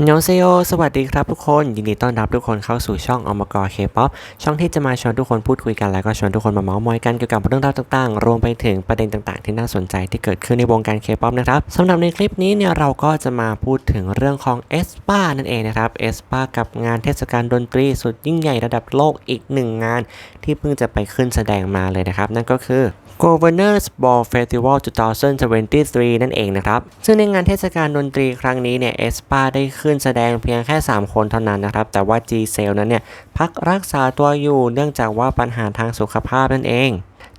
ฮันยองเซโยสวัสดีครับทุกคน ยินดีต้อนรับทุกคนเข้าสู่ช่องอมกรเคป๊อปช่องที่จะมาชวนทุกคนพูดคุยกัน แล้วก็ชวนทุกคนมาเมาส์มอยกันเกี่ยวกับเรื่องราวต่างๆ รวมไปถึงประเด็นต่างๆ ที่น่าสนใจที่เกิดขึ้นในวงการเคป๊อปนะครับสำหรับในคลิปนี้เนี่ยเราก็จะมาพูดถึงเรื่องของเอสปานั่นเองนะครับเอสปากับงานเทศกาลดนตรีสุดยิ่งใหญ่ระดับโลกอีกหนึ่งงาน ที่เพิ่งจะไปขึ้นแสดงมาเลยนะครับ นั่นก็คือ Governors Ball Festival 2023 นั่นเองนะครับซึ่งในงานเทศกาลดนตรีครั้งนี้เนี่ยเอสปาได้ขึ้นแสดงเพียงแค่ 3 คนเท่านั้นนะครับ แต่ว่า G c e l นั้นเนี่ยพักรักษาตัวอยู่เนื่องจากว่าปัญหาทางสุขภาพนั่นเอง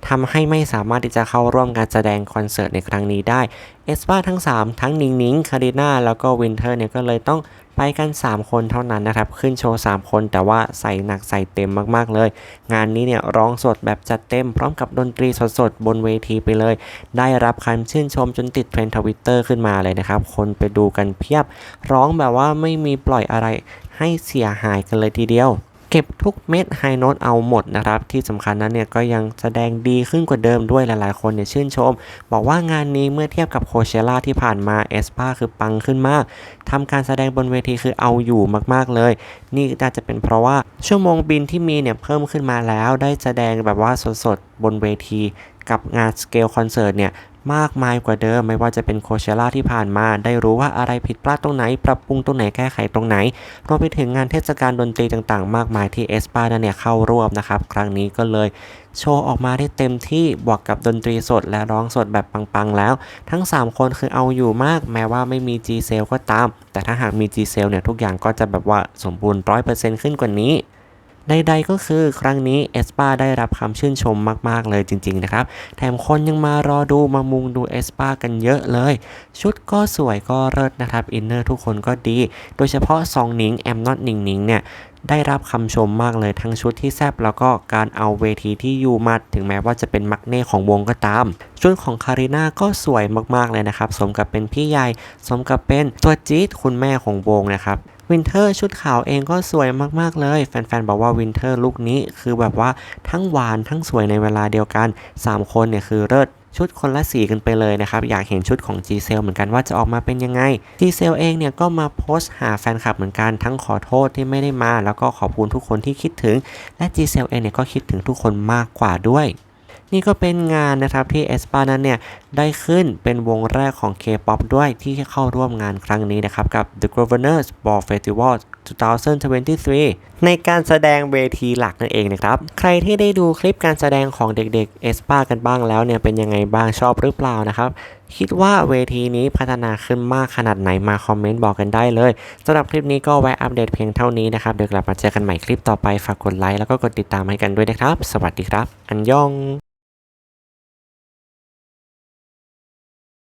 ทำให้ไม่สามารถที่จะเข้าร่วมการแสดงคอนเสิร์ตในครั้งนี้ได้ เอสปาทั้ง 3 ทั้งนิงนิงคาริน่าแล้วก็วินเทอร์เนี่ยก็เลยต้องไปกัน 3 คนเท่านั้นนะครับ ขึ้นโชว์ 3 คนแต่ว่าใส่หนักใส่เต็มมากๆเลย งานนี้เนี่ยร้องสดแบบจัดเต็มพร้อมกับดนตรีสดๆ บนเวทีไปเลย ได้รับคำชื่นชมจนติดเทรนด์ทวิตเตอร์ขึ้นมาเลยนะครับ คนไปดูกันเพียบ ร้องแบบว่าไม่มีปล่อยอะไรให้เสียหายกันเลยทีเดียว เก็บทุกเม็ดไฮโน้ตเอาหมดนะครับ ที่สำคัญนั้นเนี่ยก็ยังแสดงดีขึ้นกว่าเดิมด้วยหลายๆ คนเนี่ยชื่นชม บอกว่างานนี้เมื่อเทียบกับโคเชล่าที่ผ่านมาเอสปาคือปังขึ้นมากทำการแสดงบนเวทีคือเอาอยู่มากๆเลย นี่น่าจะเป็นเพราะว่าชั่วโมงบินที่มีเนี่ยเพิ่มขึ้นมาแล้วได้แสดงแบบว่าสดๆบนเวทีกับงานสเกลคอนเสิร์ตเนี่ย มากมายกว่าเดิม ไม่ว่าจะเป็นโคเชล่าที่ผ่านมา ได้รู้ว่าอะไรผิดพลาดตรงไหน ปรับปรุงตรงไหนแก้ไขตรงไหนรวมไปถึงงานเทศกาลดนตรีต่างๆ มากมายที่เอสปาเนี่ยเข้าร่วมนะครับ ครั้งนี้ก็เลยโชว์ออกมาได้เต็มที่บวกกับดนตรีสดและร้องสดแบบปังๆ แล้ว ทั้ง 3 คนคือเอาอยู่มาก แม้ว่าไม่มี G c e l ก็ตาม แต่ถ้าหากมี G c e l เนี่ยทุกอย่างก็จะแบบว่าสมบูรณ์ 100%ขึ้นกว่านี้ ใดๆก็คือครั้งนี้เอสปาได้รับคำชื่นชมมากๆเลยจริงๆนะครับ แถมคนยังมารอดูมามุงดูเอสปากันเยอะเลย ชุดก็สวยก็เลิศนะครับ อินเนอร์ทุกคนก็ดี โดยเฉพาะซองนิงแอมนอตนิงนิงเนี่ย ได้รับคำชมมากเลยทั้งชุดที่แซบแล้วก็การเอาเวทีที่ยูมัดถึงแม้ว่าจะเป็นมักเน่ของวงก็ตาม ชุดของคาริน่าก็สวยมากๆเลยนะครับ สมกับเป็นพี่ใหญ่สมกับเป็นตัวจี๊ดคุณแม่ของวงนะครับวินเทอร์ชุดขาวเองก็สวยมากๆเลย แฟนๆ บอกว่าวินเทอร์ลุคนี้คือแบบว่าทั้งหวานทั้งสวยในเวลาเดียวกัน 3 คนเนี่ยคือเลิศ ชุดคนละสีกันไปเลยนะครับ อยากเห็นชุดของ g c e l เหมือนกันว่าจะออกมาเป็นยังไง g c e l เองเนี่ยก็มาโพสต์หาแฟนคลับเหมือนกันทั้งขอโทษที่ไม่ได้มา แล้วก็ขอบคุณทุกคนที่คิดถึง และ g c e l เองเนี่ยก็คิดถึงทุกคนมากกว่าด้วยนี่ก็เป็นงานนะครับที่เอสปานั้นเนี่ย ได้ขึ้นเป็นวงแรกของ K-POP ด้วยที่เข้าร่วมงานครั้งนี้นะครับ กับ The Governors Ball Festival 2023 ในการแสดงเวทีหลักนั่นเองนะครับ ใครที่ได้ดูคลิปการแสดงของเด็กๆเอสปากันบ้างแล้วเนี่ยเป็นยังไงบ้างชอบหรือเปล่านะครับ คิดว่าเวทีนี้พัฒนาขึ้นมากขนาดไหนมาคอมเมนต์บอกกันได้เลยสำหรับคลิปนี้ก็แวะอัปเดตเพียงเท่านี้นะครับเดี๋ยวกลับมาเจอกันใหม่คลิปต่อไปฝากกดไลค์แล้วก็กดติดตามให้กันด้วยนะครับ สวัสดีครับ อันยอง